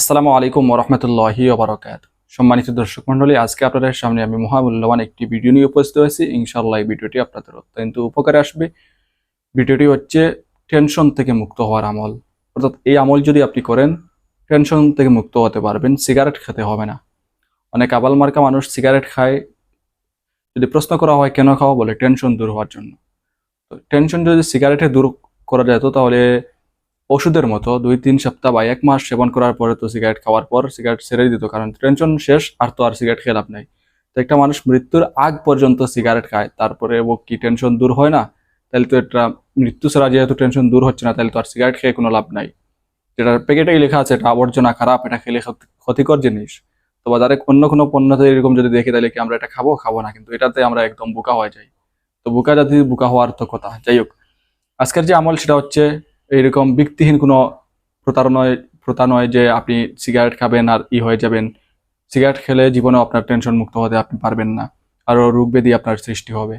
আসসালামু আলাইকুম রহমতুল্লাহি ওবরাকাত। সম্মানিত দর্শক মন্ডলী আজকে আপনাদের সামনে আমি মহামূল্যবান একটি ভিডিও নিয়ে উপস্থিত হয়েছি। ইনশাল্লাহ এই ভিডিওটি আপনাদের অত্যন্ত উপকারে আসবে। ভিডিওটি হচ্ছে টেনশন থেকে মুক্ত হওয়ার আমল। অর্থাৎ এই আমল যদি আপনি করেন, টেনশন থেকে মুক্ত হতে পারবেন, সিগারেট খেতে হবে না। অনেক আবাল মার্কা মানুষ সিগারেট খায়। যদি প্রশ্ন করা হয়, কেন খাওয়া বলে, টেনশন দূর হওয়ার জন্য। তো টেনশন যদি সিগারেটে দূর করা যেত, তাহলে ওষুধের মতো দুই, তিন সপ্তাহ বা এক মাস সেবন করার পরে তো সিগারেট খাওয়ার পর সিগারেট ছেড়ে দিত, কারণ টেনশন শেষ, আর তো আর সিগারেট খেয়ে লাভ নাই। তো একটা মানুষ মৃত্যুর আগ পর্যন্ত সিগারেট খায়, তারপরে ও কি টেনশন দূর হয় না? তাহলে তো এটা মৃত্যু ছাড়া যেহেতু টেনশন দূর হচ্ছে না, তাহলে তো আর সিগারেট খেয়ে কোনো লাভ নাই। যেটা প্যাকেটেই লেখা আছে, এটা আবর্জনা খারাপ, এটা খেলে ক্ষতি- ক্ষতিকর জিনিস। তো বাজারে অন্য কোনো পণ্যতে এরকম যদি দেখি, তাহলে কি আমরা এটা খাব? খাব না, কিন্তু এটাতে আমরা একদম বোকা হয়ে যাই। তো বোকা জাতি বোকা হওয়ার তো কথা, যাই হোক। আজকের যে আমল সেটা হচ্ছে এইরকম ব্যক্তিহীন কোনো প্রতারণায় প্রতারণায় যে আপনি সিগারেট খাবেন আর ই হয়ে যাবেন। সিগারেট খেলে জীবনেও আপনার টেনশন মুক্ত হতে আপনি পারবেন না। আরও রোগ ব্যাধি আপনার সৃষ্টি হবে।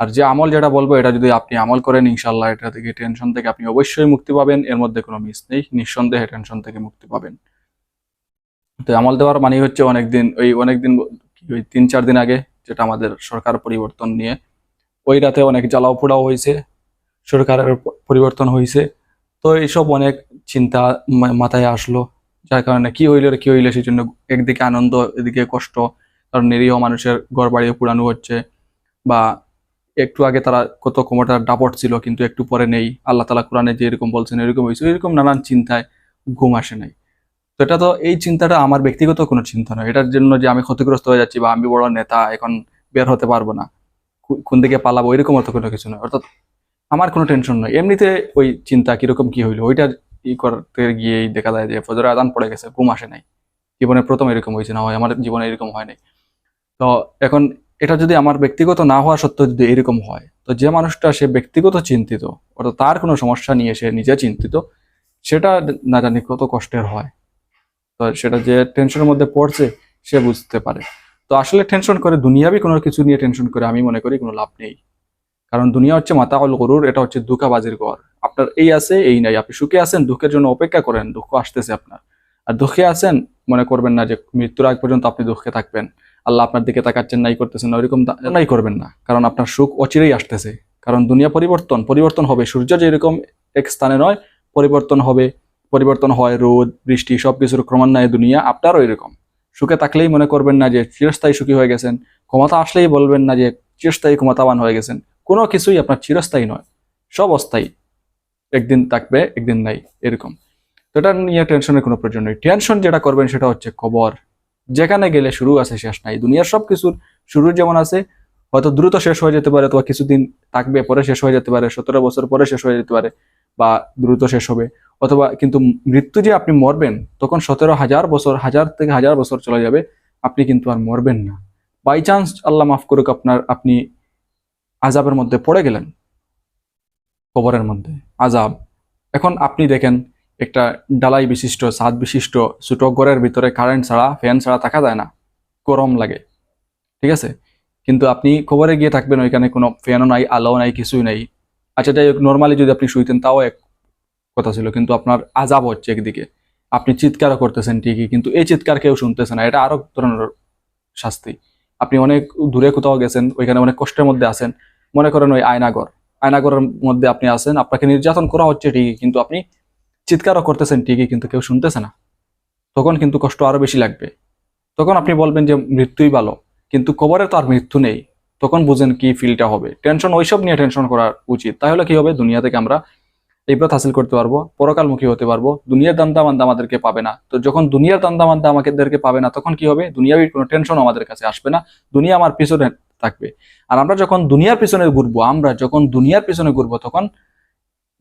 আর যে আমল যেটা বলব, এটা যদি আপনি আমল করেন ইনশাল্লাহ এটা থেকে টেনশন থেকে আপনি অবশ্যই মুক্তি পাবেন। এর মধ্যে কোনো মিস নেই। নিঃসন্দেহে টেনশন থেকে মুক্তি পাবেন। তো আমল দেওয়ার মানে হচ্ছে অনেকদিন, ওই অনেকদিন ওই তিন চার দিন আগে যেটা আমাদের সরকার পরিবর্তন নিয়ে, ওই রাতে অনেক জ্বালাও পোড়াও হয়েছে। সরকারের পরিবর্তন হয়েছে। তো এইসব অনেক চিন্তা মাথায় আসলো। যার কারণে কি হইল কি হইল সেই জন্য একদিকে আনন্দ, এদিকে কষ্ট। কারণ নিরীহ মানুষের ঘর বাড়িয়ে পুরানো হচ্ছে বা একটু আগে তারা কত ক্ষমতার দাপট ছিল, কিন্তু একটু পরে নেই। আল্লাহ তালা কোরআনে যে এরকম বলছেন, এরকম হয়েছে এরকম নানান চিন্তায় ঘুম আসে নাই। তো এটা তো, এই চিন্তাটা আমার ব্যক্তিগত কোনো চিন্তা নয়। এটার জন্য যে আমি ক্ষতিগ্রস্ত হয়ে যাচ্ছি বা আমি বড় নেতা, এখন বের হতে পারব না। কোন দিকে পালাবো, এরকম অর্থ কোনো কিছু নয়। অর্থাৎ আমার কোনো টেনশন নয়। এমনিতে ওই চিন্তা কীরকম কি হইল, ওইটা ই করতে গিয়েই দেখা যায় যে ফজরের আদান পড়ে গেছে, ঘুম আসে নাই। জীবনে প্রথম এরকম হয়েছে না হয় আমার জীবনে এরকম হয় নাই। তো এখন এটা যদি আমার ব্যক্তিগত না হওয়া সত্ত্বেও যদি এরকম হয়, তো যে মানুষটা সে ব্যক্তিগত চিন্তিত, অর্থাৎ তার কোনো সমস্যা নিয়ে সে নিজে চিন্তিত, সেটা না জানি কত কষ্টের হয়। তো সেটা যে টেনশনের মধ্যে পড়ছে, সে বুঝতে পারে। তো আসলে টেনশন করে দুনিয়াবি কোনো কিছু নিয়ে টেনশন করে আমি মনে করি কোনো লাভ নেই। কারণ দুনিয়া হচ্ছে মাতা অল গরুর, এটা হচ্ছে দুঃখাবাজির ঘর। আপনার এই আছে, এই নাই। আপনি সুখে আছেন, দুঃখের জন্য অপেক্ষা করেন, দুঃখ আসতেছে আপনার। আর দুঃখে আছেন, মনে করবেন না যে মৃত্যুর আগ পর্যন্ত আপনি দুঃখে থাকবেন। আল্লাহ আপনার দিকে তাকাচ্ছেন নাই করতেছেন না, ওইরকম নাই করবেন না। কারণ আপনার সুখ অচিরেই আসতেছে। কারণ দুনিয়া পরিবর্তন পরিবর্তন হবে। সূর্য যেরকম এক স্থানে নয়, পরিবর্তন হবে। পরিবর্তন হয় রোদ, বৃষ্টি সব কিছুর ক্রমান্বয়ে দুনিয়া আপনারও এরকম। সুখে থাকলেই মনে করবেন না যে চিরস্থায়ী সুখী হয়ে গেছেন। ক্ষমতা আসলেই বলবেন না যে চিরস্থায়ী ক্ষমতাবান হয়ে গেছেন। কোনো কিছুই আপনার চিরস্থায়ী নয়। সব অস্থায়ী। একদিন থাকবে, একদিন নাই, এরকম। তো এটা নিয়ে টেনশনের কোনো প্রয়োজন নেই। টেনশন যেটা করবেন সেটা হচ্ছে কবর। যেখানে গেলে শুরু আছে, শেষ নাই। দুনিয়ার সব কিছুর শুরু যেমন আছে, হয়তো দ্রুত শেষ হয়ে যেতে পারে, অথবা কিছুদিন থাকবে, পরে শেষ হয়ে যেতে পারে, সতেরো বছর পরে শেষ হয়ে যেতে পারে, বা দ্রুত শেষ হবে। অথবা কিন্তু মৃত্যু যে আপনি মরবেন, তখন সতেরো হাজার বছর, হাজার থেকে হাজার বছর চলে যাবে, আপনি কিন্তু আর মরবেন না। বাই চান্স আল্লাহ মাফ করুক, আপনার, আপনি আজাবের মধ্যে পড়ে গেলেন। কবরের মধ্যে। আজাব এখন আপনি দেখেন একটা ডালাই বিশিষ্ট, ছাদ বিশিষ্ট, ছোট ঘরের ভিতরে কারেন্ট ছাড়া ফ্যান ছাড়া থাকা যায় না। গরম লাগে। ঠিক আছে? কিন্তু আপনি কবরে গিয়ে থাকবেন, ওইখানে কোনো ফ্যানও নাই, আলোও নাই, কিছুই নাই। আচ্ছা যাই হোক নর্মালি যদি আপনি শুইতেন, তাও এক কথা ছিল, কিন্তু আপনার আজাব হচ্ছে একদিকে। আপনি চিৎকারও করতেছেন ঠিকই, কিন্তু এই চিৎকার কেউ শুনতেছে না, এটা আরও ধরনের শাস্তি। আপনি অনেক দূরে কোথাও গেছেন, ওইখানে অনেক কষ্টের মধ্যে আছেন মনে করেন ওই আয়নাগর। আয়নাগরের মধ্যে আপনি আছেন, আপনাকে নির্যাতন করা হচ্ছে ঠিকই, কিন্তু আপনি চিৎকারও করতেছেন ঠিকই, কিন্তু কেউ শুনতেছে না। তখন কিন্তু কষ্ট আরও বেশি লাগবে। তখন আপনি বলবেন যে, মৃত্যুই ভালো। কিন্তু কবরে তো আর মৃত্যু নেই। তখন বুঝেন কি ফিলটা হবে। টেনশন ওইসব নিয়ে টেনশন করা উচিত। তাহলে কি হবে? দুনিয়া থেকে আমরা ইব্রত হাসিল করতে পারব, পরকালমুখী হতে পারব। দুনিয়ার দান্দা মান্দা আমাদেরকে পাবে না। তো যখন দুনিয়ার দান্দা মান্দা আমাদেরকে পাবে না, তখন কি হবে? দুনিয়াবি কোনো টেনশন আমাদের কাছে আসবে না। দুনিয়া আমার পিছনে থাকবে। আর আমরা যখন দুনিয়ার পিছনে ঘুরবো, আমরা যখন দুনিয়ার পিছনে ঘুরবো, তখন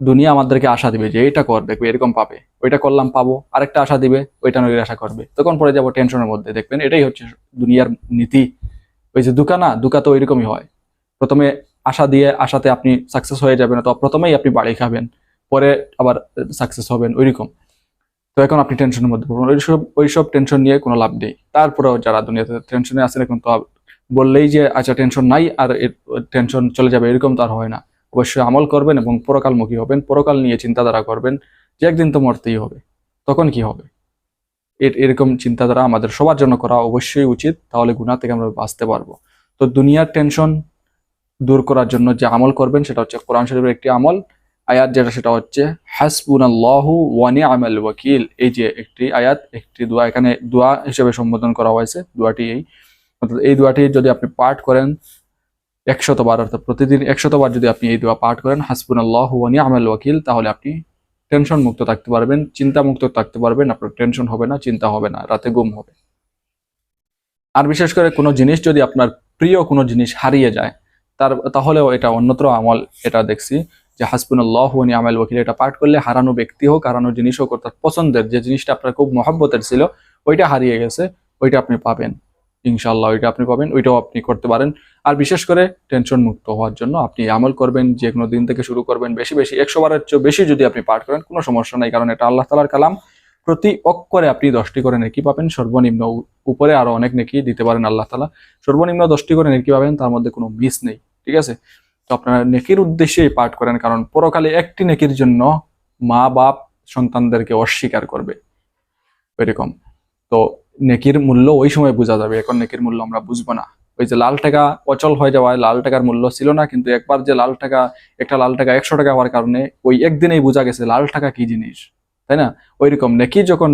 দুনিয়া আমাদেরকে আশা দিবে যে এটা কর, দেখবে এরকম পাবে। ওইটা করলাম, পাবো। আরেকটা আশা দিবে, ওইটা নইলে আশা করবে। তখন পরে যাব টেনশনের মধ্যে, দেখবেন? এটাই হচ্ছে দুনিয়ার নীতি। ওই যে দুকা না দুকা তো ওইরকমই হয়। প্রথমে আশা দিয়ে আশাতে আপনি সাকসেস হয়ে যাবেন, অথবা প্রথমেই আপনি বাড়ি খাবেন, পরে আবার সাকসেস হবেন, ওইরকম। তো এখন আপনি টেনশনের মধ্যে পড়বেন ওইসব ওইসব টেনশন নিয়ে কোনো লাভ নেই। তারপরেও যারা দুনিয়াতে টেনশনে আছেন, এখন তো বললেই যে আচ্ছা টেনশন নাই, আর টেনশন চলে যাবে, এরকম তো আর হয় না। অবশ্যই আমল করবেন এবং পরকালমুখী হবেন, পরকাল নিয়ে চিন্তাধারা করবেন যে, একদিন তো মরতেই হবে, তখন কি হবে? এর- এরকম চিন্তাধারা আমাদের সবার জন্য করা অবশ্যই উচিত, তাহলে গুণা থেকে আমরা বাঁচতে পারব। তো দুনিয়ার টেনশন দূর করার জন্য যে আমল করবেন, সেটা হচ্ছে কোরআন শরীফের একটি আমল। আয়াত যেটা, সেটা হচ্ছে, হাসবুনাল্লাহু ওয়া নি'মাল ওয়াকিল। এই যে একটি আয়াত, একটি দোয়া, এখানে দোয়া হিসেবে সম্বোধন করা হয়েছে, দোয়াটি এই। অর্থাৎ এই দোয়াটি যদি আপনি পাঠ করেন, একশতবার, অর্থাৎ প্রতিদিন একশতবার যদি আপনি এই দোয়া পাঠ করেন, হাসবুনাল্লাহু ওয়া নি'মাল ওয়াকিল, তাহলে আপনি টেনশন মুক্ত থাকতে পারবেন, চিন্তা মুক্ত থাকতে পারবেন, আপনার টেনশন হবে না, চিন্তা হবে না, রাতে ঘুম হবে। আর বিশেষ করে কোনো জিনিস যদি আপনার প্রিয় কোনো জিনিস হারিয়ে যায়, তার, তাহলেও এটা অন্যত্র আমল, এটা দেখছি যে হাসবুনাল্লাহ ওয়া নি'মাল ওয়াকিল, এটা পাঠ করলে হারানো ব্যক্তি হোক, হারানো জিনিস হোক, অর্থাৎ পছন্দের যে জিনিসটা আপনার খুব মহব্বতের ছিল, ওইটা হারিয়ে গেছে, ওইটা আপনি পাবেন। ইনশাল্লাহ ওইটা আপনি পাবেন, ওইটাও আপনি করতে পারেন। আর বিশেষ করে টেনশন মুক্ত হওয়ার জন্য আপনি আমল করবেন, যে কোনো দিন থেকে শুরু করবেন, বেশি বেশি, একশো বারের চেয়ে বেশি যদি আপনি পাঠ করেন, কোনো সমস্যা নাই, কারণ এটা আল্লাহ তালার কালাম। প্রতি অক্ষরে আপনি দশটি করে নেকি পাবেন, সর্বনিম্ন উপরে আরও অনেক নেকি দিতে পারেন আল্লাহ তালা সর্বনিম্ন দশটি করে নেকি পাবেন, তার মধ্যে কোনো মিস নেই, ঠিক আছে? তো আপনারা নেকির উদ্দেশ্যেই পাঠ করেন, কারণ পরকালে একটি নেকির জন্য মা বাপ সন্তানদেরকে অস্বীকার করবে, এরকম। তো নেকির মূল্য ওই সময় বোঝা যাবে, এখন নেকির মূল্য আমরা বুঝব না। ওই যে লাল টাকা অচল হয়ে যাওয়ায় লাল টাকার মূল্য ছিল না, কিন্তু একবার যে লাল টাকা, একটা লাল টাকা একশো টাকা হওয়ার কারণে ওই একদিনেই বোঝা গেছে লাল টাকা কি জিনিস, তাই না? ওই রকম নেকি যখন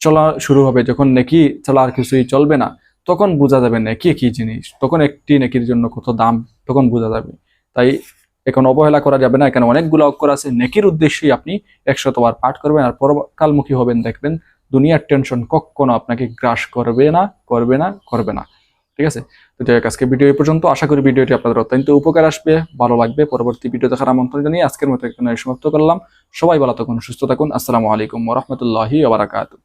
চলা শুরু হবে, যখন নেকি চলা আর কিছুই চলবে না, তখন বোঝা যাবে নেকি কি জিনিস, তখন একটি নেকির জন্য কত দাম, তখন বোঝা যাবে। তাই এখন অবহেলা করা যাবে না, এখানে অনেকগুলো অক্ষর আছে, নেকির উদ্দেশ্যেই আপনি একশো একশতবার পাঠ করবেন আর পরকালমুখী হবেন, দেখবেন দুনিয়ার টেনশন কখনো আপনাকে গ্রাস করবে না করবে না করবে না। ঠিক আছে? তো যাই আজকে ভিডিও এই পর্যন্ত। আশা করি ভিডিওটি আপনাদের অত্যন্ত উপকার আসবে, ভালো লাগবে। পরবর্তী ভিডিও দেখার আমন্ত্রণ জানিয়ে আজকের মতো এখানে সমাপ্ত করলাম। সবাই ভালো থাকুন, সুস্থ থাকুন। আসসালামু আলাইকুম রহমতুল্লাহি ওবরাকাতু